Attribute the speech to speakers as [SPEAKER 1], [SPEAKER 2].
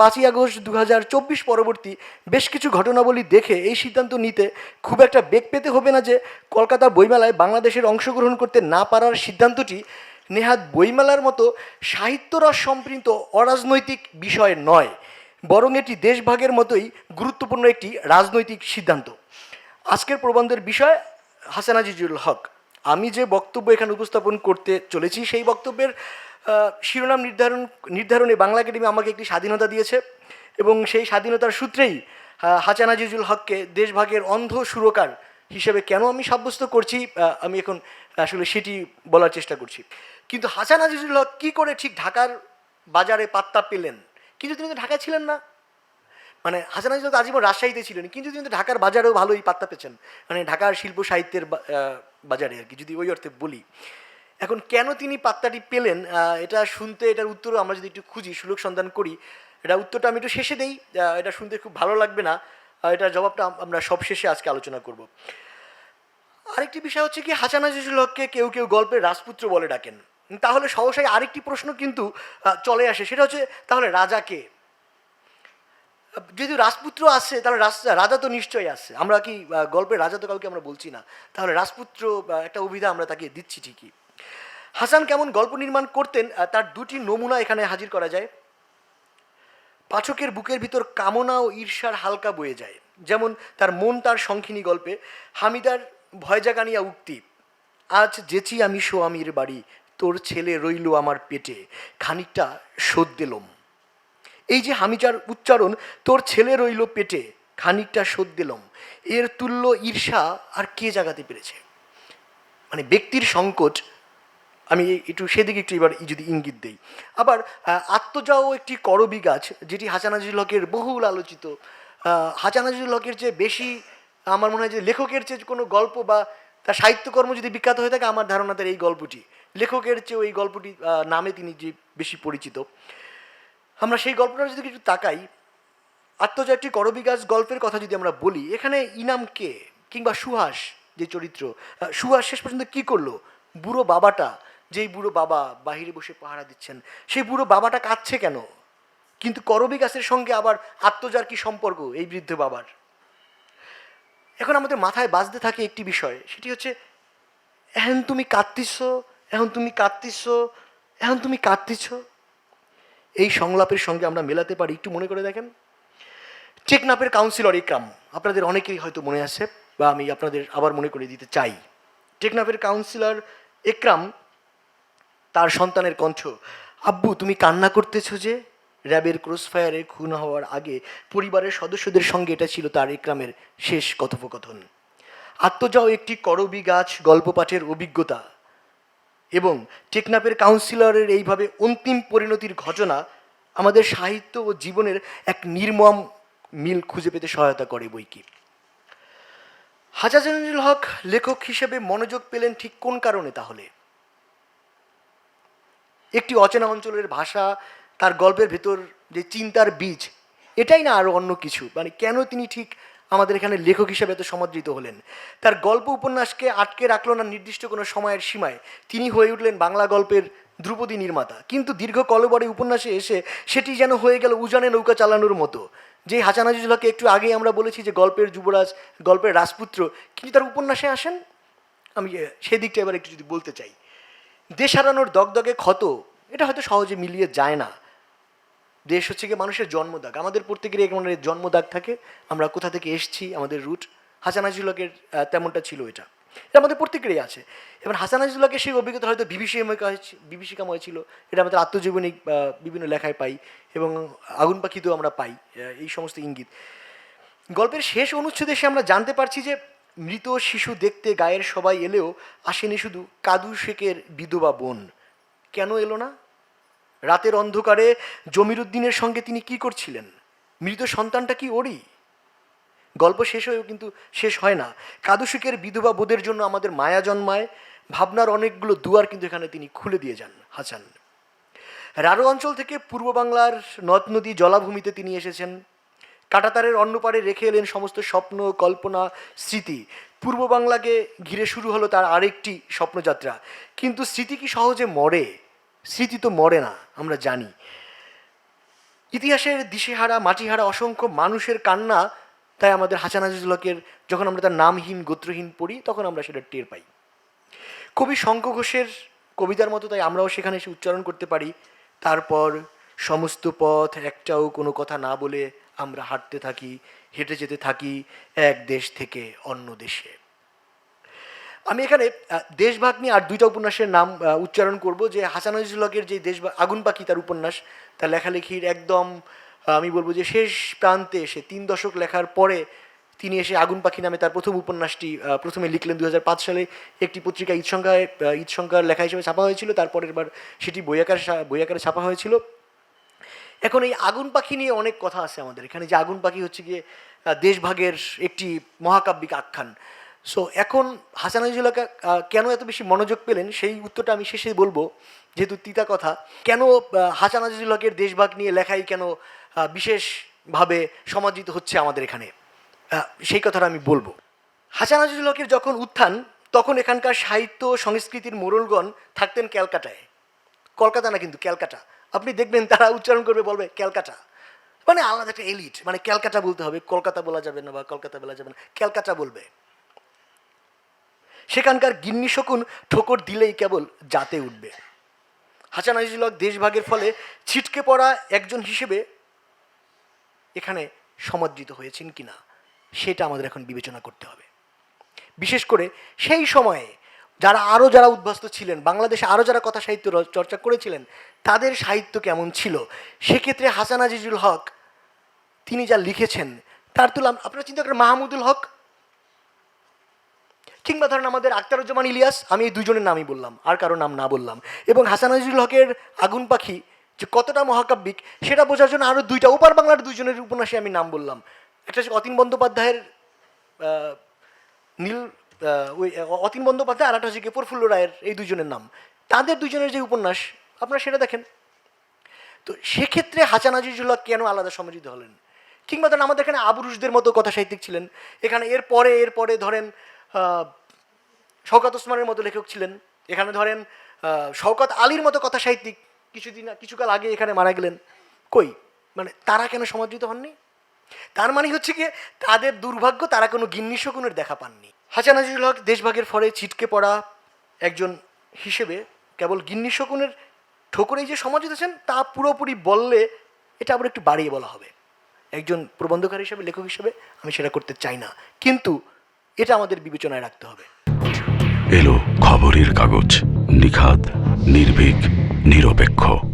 [SPEAKER 1] পাঁচই আগস্ট দু হাজার চব্বিশ পরবর্তী বেশ কিছু ঘটনাবলী দেখে এই সিদ্ধান্ত নিতে খুব একটা বেগ পেতে হবে না যে কলকাতা বইমেলায় বাংলাদেশের অংশগ্রহণ করতে না পারার সিদ্ধান্তটি নেহাত বইমেলার মতো সাহিত্যরস সম্পৃক্ত অরাজনৈতিক বিষয় নয়, বরং এটি দেশভাগের মতোই গুরুত্বপূর্ণ একটি রাজনৈতিক সিদ্ধান্ত। আজকের প্রবন্ধের বিষয় হাসান আজিজুল হক। আমি যে বক্তব্য এখানে উপস্থাপন করতে চলেছি, সেই বক্তব্যের শিরোনাম নির্ধারণ নির্ধারণে বাংলা একাডেমি আমাকে একটি স্বাধীনতা দিয়েছে এবং সেই স্বাধীনতার সূত্রেই হাসান আজিজুল হককে দেশভাগের অন্ধ সুরকার হিসেবে কেন আমি সাব্যস্ত করছি আমি এখন আসলে সেটি বলার চেষ্টা করছি। কিন্তু হাসান আজিজুল হক কী করে ঠিক ঢাকার বাজারে পাত্তা পেলেন? কিন্তু তিনি তো ঢাকায় ছিলেন না। মানে হাসান আজিজ তো আজীবন রাজশাহীতে ছিলেন, কিন্তু তিনি তো ঢাকার বাজারেও ভালোই পাত্তা পেয়েছেন। মানে ঢাকার শিল্প সাহিত্যের বাজারে আর কি, যদি ওই অর্থে বলি। এখন কেন তিনি পাত্তাটি পেলেন এটা শুনতে, এটার উত্তরও আমরা যদি একটু খুঁজি সুলোক সন্ধান করি, এটা উত্তরটা আমি একটু শেষে দেই এটা শুনতে খুব ভালো লাগবে না এটার জবাবটা আমরা সব শেষে আজকে আলোচনা করব। আরেকটি বিষয় হচ্ছে কি, হাসান আজিজুল হককে কেউ কেউ গল্পের রাজপুত্র বলে ডাকেন। তাহলে সহসাই আরেকটি প্রশ্ন কিন্তু চলে আসে, সেটা হচ্ছে, তাহলে রাজা কে? যদি রাজপুত্র আসে তাহলে রাজ- তো নিশ্চয়ই আসছে আমরা কি গল্পের রাজা তো কাউকে আমরা বলছি না। তাহলে রাজপুত্র একটা অভিধা আমরা তাকে দিচ্ছি ঠিকই। হাসান কেমন গল্প নির্মাণ করতেন তার দুটি নমুনা এখানে হাজির করা যায়। পাঠকের বুকের ভিতর কামনা ও ঈর্ষার হালকা বয়ে যায়। যেমন তার মন তার সংখিনী গল্পে, হামিদার ভয়জাগানিয়া উক্তি, আজ যেচি আমি সোয়ামীর বাড়ি, তোর ছেলে রইল আমার পেটে, খানিকটা শোধ দিলম এই যে হামিজার উচ্চারণ, তোর ছেলে রইল পেটে, খানিকটা শোধ দিলম এর তুল্য ঈর্ষা আর কে জাগাতে পেরেছে? মানে ব্যক্তির সংকট আমি একটু সেদিকে একটু এবার যদি ইঙ্গিত দেই। আবার আত্মজাও একটি করবি গাছ যেটি হাসানাজুল হকের বহুল আলোচিত। আহ, হাসানাজুল হকের চেয়ে বেশি আমার মনে হয় যে লেখকের চেয়ে কোনো গল্প বা তার সাহিত্যকর্ম যদি বিখ্যাত হয়ে থাকে আমার ধারণা তার এই গল্পটি। লেখকের চেয়েও এই গল্পটি নামে তিনি যে বেশি পরিচিত। আমরা সেই গল্পটা যদি কিছু তাকাই। আত্মজা একটি করবি গাছ গল্পের কথা যদি আমরা বলি এখানে ইনাম কে কিংবা সুহাস যে চরিত্র সুহাস শেষ পর্যন্ত কি করল? বুড়ো বাবাটা যেই বুড়ো বাবা বাহিরে বসে পাহারা দিচ্ছেন, সেই বুড়ো বাবাটা কাঁদছে কেন? কিন্তু করবি গাছের সঙ্গে আবার আত্মজার কি সম্পর্ক এই বৃদ্ধ বাবার? এখন আমাদের মাথায় বাজতে থাকে একটি বিষয়, সেটি হচ্ছে এখন তুমি কাঁদতিস এখন তুমি কাঁদতিস এখন তুমি কাঁদতিছ এই সংলাপের সঙ্গে আমরা মেলাতে পারি, একটু মনে করে দেখেন। টেকনাপের কাউন্সিলর ইকরাম, আপনাদের অনেকেই হয়তো মনে আছে, বা আমি আপনাদের আবার মনে করে দিতে চাই। টেকনাফের কাউন্সিলর একরাম তার সন্তানের কণ্ঠ, আব্বু, তুমি কান্না করতেছো যে? র্যাবের ক্রসফায়ারে খুন হওয়ার আগে পরিবারের সদস্যদের সঙ্গে এটা ছিল তার একরামের শেষ কথোপকথন। আত্মজাও একটি করবি গাছ গল্প পাঠের অভিজ্ঞতা এবং টেকনাপের কাউন্সিলরের এইভাবে অন্তিম পরিণতির ঘটনা আমাদের সাহিত্য ও জীবনের এক নির্মম মিল খুঁজে পেতে সহায়তা করে বই কি হাজাজুল হক লেখক হিসেবে মনোযোগ পেলেন ঠিক কোন কারণে তাহলে? একটি অচেনা অঞ্চলের ভাষা তার গল্পের ভেতর যে চিন্তার বীজ এটাই না আরও অন্য কিছু? মানে কেন তিনি ঠিক আমাদের এখানে লেখক হিসেবে এত সমাদৃত হলেন? তার গল্প উপন্যাসকে আটকে রাখল না নির্দিষ্ট কোনো সময়ের সীমায়। তিনি হয়ে উঠলেন বাংলা গল্পের ধ্রুপদী নির্মাতা। কিন্তু দীর্ঘ কলবরে উপন্যাসে এসে সেটি যেন হয়ে গেল উজানে নৌকা চালানোর মতো। যে হাসানাজুল্লাহকে একটু আগেই আমরা বলেছি যে গল্পের যুবরাজ গল্পের রাজপুত্র কিন্তু তার উপন্যাসে আসেন? আমি আহ, সেদিকটা এবার একটু যদি বলতে চাই। দেশ হারানোর দগদগে ক্ষত এটা হয়তো সহজে মিলিয়ে যায় না। দেশ হচ্ছে গিয়ে মানুষের জন্মদাগ। আমাদের প্রত্যেকেরই এক ধরনের জন্মদাগ থাকে। আমরা কোথা থেকে এসেছি আমাদের রুট। হাসানাজুল্লাকের আহ, তেমনটা ছিল এটা। এটা আমাদের প্রত্যেকেরই আছে। এবার হাসানাজুল্লাহকে সেই অভিজ্ঞতা হয়তো বিভীষিকাময় ছিল। এটা আমাদের আত্মজীবনী বিভিন্ন লেখায় পাই এবং আগুন পাখিতেও আমরা পাই এই সমস্ত ইঙ্গিত। গল্পের শেষ অনুচ্ছেদে এসে আমরা জানতে পারছি যে মৃত শিশু দেখতে গায়ের সবাই এলেও আসেনি শুধু কাদু শেখের বিধবা বোন। কেন এলো না? রাতের অন্ধকারে জমিরুদ্দিনের সঙ্গে তিনি কি করছিলেন? মৃত সন্তানটা কি ওরই? গল্প শেষ হয়েও কিন্তু শেষ হয় না। কাদুশিকের বিধবা বোধের জন্য আমাদের মায়া জন্মায়। ভাবনার অনেকগুলো দুয়ার কিন্তু এখানে তিনি খুলে দিয়ে যান হাসান রারো অঞ্চল থেকে পূর্ব বাংলার নদ নদী জলাভূমিতে তিনি এসেছেন। কাটাতারের অন্য পারে রেখে এলেন সমস্ত স্বপ্ন, কল্পনা, স্মৃতি। পূর্ব বাংলাকে ঘিরে শুরু হলো তার আরেকটি স্বপ্নযাত্রা। কিন্তু স্মৃতি কি সহজে মরে? স্মৃতি তো মরে না, আমরা জানি। ইতিহাসের দিশেহারা, মাটিহারা অসংখ্য মানুষের কান্না, তাই আমাদের হাসান আজিজুলকের যখন আমরা তার নামহীন, গোত্রহীন পড়ি, তখন আমরা সেটা টের পাই। কবি শঙ্খ ঘোষের কবিতার মতো তাই আমরাও সেখানে এসে উচ্চারণ করতে পারি। তারপর সমস্ত পথ একটাও কোনো কথা না বলে আমরা হাঁটতে থাকি, হেঁটে যেতে থাকি এক দেশ থেকে অন্য দেশে। আমি এখানে দেশভাগ নিয়ে আর দুইটা উপন্যাসের নাম উচ্চারণ করব যে হাসান আজিজুলকের যে দেশ আগুন পাখি তার উপন্যাস, তার লেখালেখির একদম আমি বলব যে শেষ প্রান্তে এসে, তিন দশক লেখার পরে তিনি এসে আগুন পাখি নামে তার প্রথম উপন্যাসটি প্রথমে লিখলেন দুই হাজার পাঁচ সালে। একটি পত্রিকা ঈদ সংখ্যায় ঈদ সংখ্যার লেখা হিসেবে ছাপা হয়েছিল, তারপরের বার সেটি বইয়াকার বইয়াকারে ছাপা হয়েছিল। এখন এই আগুন পাখি নিয়ে অনেক কথা আছে আমাদের। এখানে যে আগুন পাখি হচ্ছে গিয়ে দেশভাগের একটি মহাকাব্যিক আখ্যান। সো এখন হাসান আজিজুল্লাহ কেন এত বেশি মনোযোগ পেলেন? সেই উত্তরটা আমি শেষে বলব, যেহেতু তিতা কথা। কেন হাসান আজিজুল্লাহের দেশভাগ নিয়ে লেখাই কেন বিশেষভাবে সমাজিত হচ্ছে আমাদের এখানে? সেই কথাটা আমি বলব। হাসান আজিজুল্লাহের যখন উত্থান, তখন এখানকার সাহিত্য সংস্কৃতির মোড়লগণ থাকতেন ক্যালকাটায়। কলকাতা না কিন্তু ক্যালকাটা। আপনি দেখবেন তারা উচ্চারণ করবে, বলবে ক্যালকাটা। মানে আলাদা একটা এলিট মানে ক্যালকাটা বলতে হবে, কলকাতা বলা যাবে না বা কলকাতা বলা যাবে না, ক্যালকাটা বলবে। সেখানকার গিন্নি শকুন ঠোকর দিলেই কেবল জাতে উঠবে। হাসান আজিজুল দেশভাগের ফলে ছিটকে পড়া একজন হিসেবে এখানে সমাদৃত হয়েছেন কিনা, সেটা আমাদের এখন বিবেচনা করতে হবে। বিশেষ করে সেই সময়ে যারা আরও যারা উদ্বাস্ত ছিলেন, বাংলাদেশে আরও যারা কথা সাহিত্য চর্চা করেছিলেন, তাদের সাহিত্য কেমন ছিল? সেক্ষেত্রে হাসান আজিজুল হক, তিনি যা লিখেছেন, তার তুলনা আপনারা চিন্তা করেন মাহমুদুল হক? কিংবা ধরেন আমাদের আখতারুজ্জামান ইলিয়াস, আমি এই দুজনের নামই বললাম, আর কারও নাম না বললাম। এবং হাসান আজিজুল হকের আগুন পাখি যে কতটা মহাকাব্যিক, সেটা বোঝার জন্য আরও দুইটা ওপার বাংলার দুইজনের উপন্যাসে আমি নাম বললাম। একটা হচ্ছে অতীন বন্দ্যোপাধ্যায়ের নীল ওই অতীন বন্দ্যোপাধ্যায় আর একটা হচ্ছে প্রফুল্ল রায়ের এই দুজনের নাম। তাদের দুজনের যে উপন্যাস, আপনারা সেটা দেখেন। তো সেক্ষেত্রে হাসান আজিজুল্লাহ কেন আলাদা সমাজিত হলেন? কিংবা ধরেন আমাদের এখানে আবুরুষদের মতো কথা সাহিত্যিক ছিলেন। এখানে এর পরে এর পরে ধরেন শওকাত ওসমানের মতো লেখক ছিলেন। এখানে ধরেন শওকত আলীর মতো কথা সাহিত্যিক কিছুদিন, কিছুকাল আগে এখানে মারা গেলেন। কই? মানে তারা কেন সমাদৃত হননি? তার মানে হচ্ছে কি, তাদের দুর্ভাগ্য, তারা কোনো গিন্নি শকুনের দেখা পাননি। হাসান আজিজুল হক দেশভাগের ফলে ছিটকে পড়া একজন হিসেবে কেবল গিন্নি শকুনের ঠোকরেই যে সমাজ আছেন তা পুরোপুরি বললে এটা আবার একটু বাড়িয়ে বলা হবে। একজন প্রবন্ধকার হিসেবে, লেখক হিসেবে আমি সেটা করতে চাই না। কিন্তু এটা আমাদের বিবেচনায় রাখতে হবে।
[SPEAKER 2] এলো খবরের কাগজ নিখাত নির্ভীক, নিরপেক্ষ।